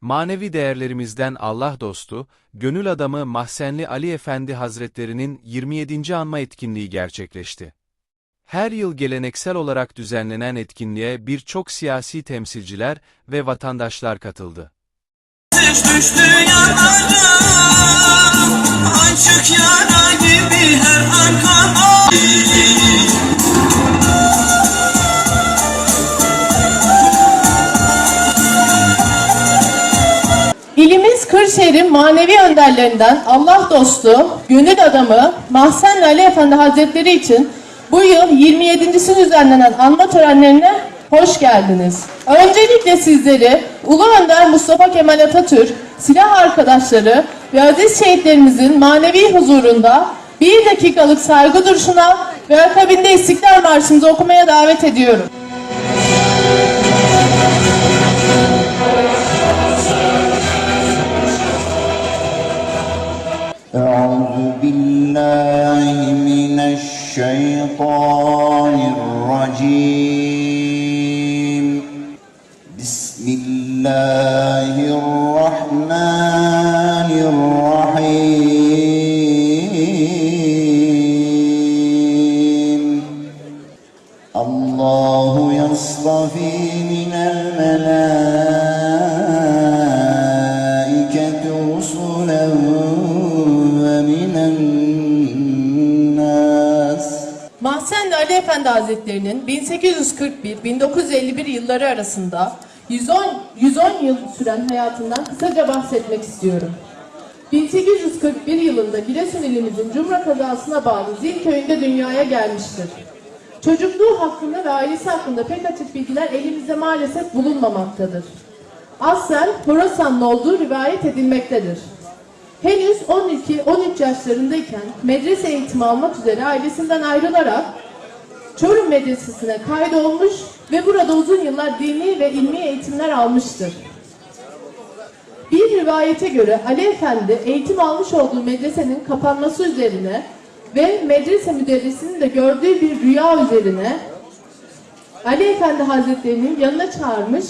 Manevi değerlerimizden Allah dostu, gönül adamı Mahsenli Ali Efendi Hazretlerinin 27. anma etkinliği gerçekleşti. Her yıl geleneksel olarak düzenlenen etkinliğe birçok siyasi temsilciler ve vatandaşlar katıldı. Açık yara gibi her an kan Kırşehir'in manevi önderlerinden Allah dostu, gönül adamı Mahsen Ali Efendi Hazretleri için bu yıl 27.si düzenlenen anma törenlerine hoş geldiniz. Öncelikle sizleri Ulu Önder Mustafa Kemal Atatürk, silah arkadaşları ve aziz şehitlerimizin manevi huzurunda bir dakikalık saygı duruşuna ve akabinde İstiklal Marşımızı okumaya davet ediyorum. الله الرحمن الرحيم الله يصطفي من الملائكة رسلا ومن الناس Mahsen Ali Efendi Hazretleri'nin 1841-1951 yılları arasında 110, 110 yıl süren hayatından kısaca bahsetmek istiyorum. 1841 yılında Giresun ilimizin Cumra kazasına bağlı Zil köyünde dünyaya gelmiştir. Çocukluğu hakkında ve ailesi hakkında pek açık bilgiler elimizde maalesef bulunmamaktadır. Aslen Horasanlı olduğu rivayet edilmektedir. Henüz 12-13 yaşlarındayken medrese eğitimi almak üzere ailesinden ayrılarak Çorum Medresesi'ne kaydolmuş ve burada uzun yıllar dini ve ilmi eğitimler almıştır. Bir rivayete göre Ali Efendi eğitim almış olduğu medresenin kapanması üzerine ve medrese müderrisinin de gördüğü bir rüya üzerine Ali Efendi Hazretleri'nin yanına çağırmış,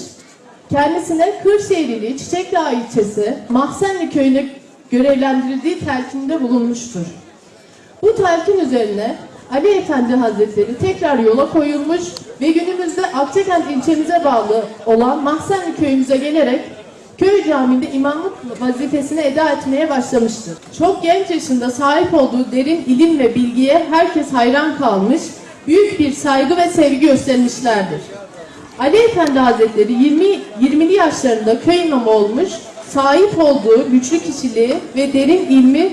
kendisine Kırşehirli Çiçekdağ ilçesi Mahsenli köyüne görevlendirildiği telkinde bulunmuştur. Bu telkin üzerine Ali Efendi Hazretleri tekrar yola koyulmuş ve günümüzde Akçakent ilçemize bağlı olan Mahsenli köyümüze gelerek köy caminde imamlık vazifesini eda etmeye başlamıştır. Çok genç yaşında sahip olduğu derin ilim ve bilgiye herkes hayran kalmış, büyük bir saygı ve sevgi göstermişlerdir. Ali Efendi Hazretleri 20 20'li yaşlarında köy imamı olmuş, sahip olduğu güçlü kişiliği ve derin ilmi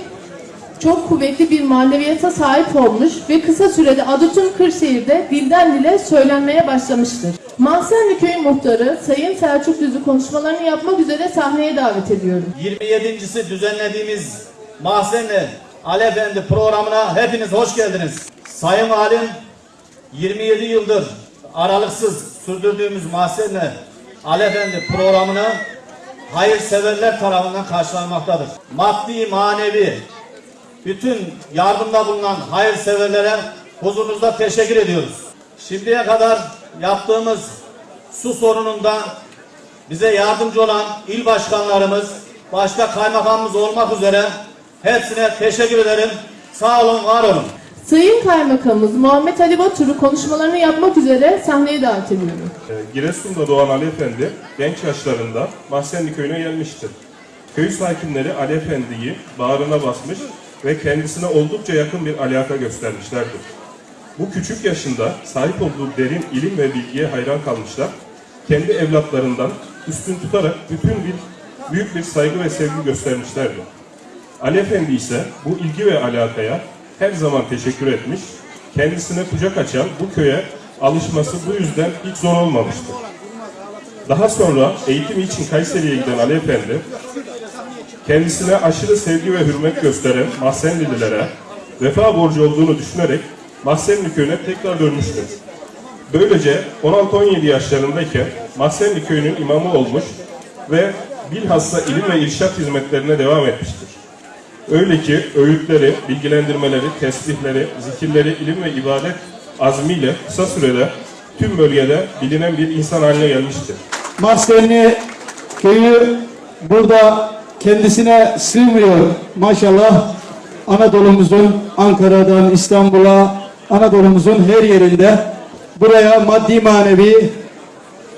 çok kuvvetli bir maneviyata sahip olmuş ve kısa sürede adı tüm Kırşehir'de dilden dile söylenmeye başlamıştır. Mahsenli Köyü Muhtarı Sayın Selçuk Düzü konuşmalarını yapmak üzere sahneye davet ediyorum. 27.si düzenlediğimiz Mahzenli Ali Efendi programına hepiniz hoş geldiniz. Sayın Valim 27 yıldır aralıksız sürdürdüğümüz Mahzenli Ali Efendi programını hayırseverler tarafından karşılanmaktadır. Maddi, manevi, bütün yardımda bulunan hayırseverlere huzurunuzda teşekkür ediyoruz. Şimdiye kadar yaptığımız su sorununda bize yardımcı olan il başkanlarımız, başta kaymakamımız olmak üzere hepsine teşekkür ederim. Sağ olun, var olun. Sayın Kaymakamımız Muhammed Ali Batur'u konuşmalarını yapmak üzere sahneye davet ediyorum. Ee, Giresun'da doğan Ali Efendi genç yaşlarında Mahsenli köyüne gelmiştir. Köy sakinleri Ali Efendi'yi bağrına basmış ve kendisine oldukça yakın bir alaka göstermişlerdir. Bu küçük yaşında sahip olduğu derin ilim ve bilgiye hayran kalmışlar. Kendi evlatlarından üstün tutarak bütün bir büyük bir saygı ve sevgi göstermişlerdi. Ali Efendi ise bu ilgi ve alakaya her zaman teşekkür etmiş, kendisine kucak açan bu köye alışması bu yüzden hiç zor olmamıştır. Daha sonra eğitim için Kayseri'ye giden Ali Efendi, kendisine aşırı sevgi ve hürmet gösteren Mahsenlililere vefa borcu olduğunu düşünerek Mahsenli köyüne tekrar dönmüştür. Böylece 16-17 yaşlarındayken Mahsenli köyünün imamı olmuş ve bilhassa ilim ve irşat hizmetlerine devam etmiştir. Öyle ki öğütleri, bilgilendirmeleri, tesbihleri, zikirleri, ilim ve ibadet azmiyle kısa sürede tüm bölgede bilinen bir insan haline gelmiştir. Mahzenli köyü burada kendisine sığmıyor maşallah. Anadolu'muzun Ankara'dan İstanbul'a, Anadolu'muzun her yerinde buraya maddi manevi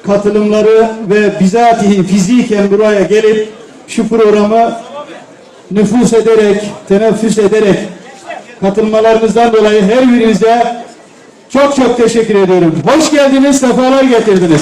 katılımları ve bizatihi fiziken buraya gelip şu programı nüfus ederek, teneffüs ederek katılmalarınızdan dolayı her birinize çok çok teşekkür ediyorum. Hoş geldiniz, sefalar getirdiniz.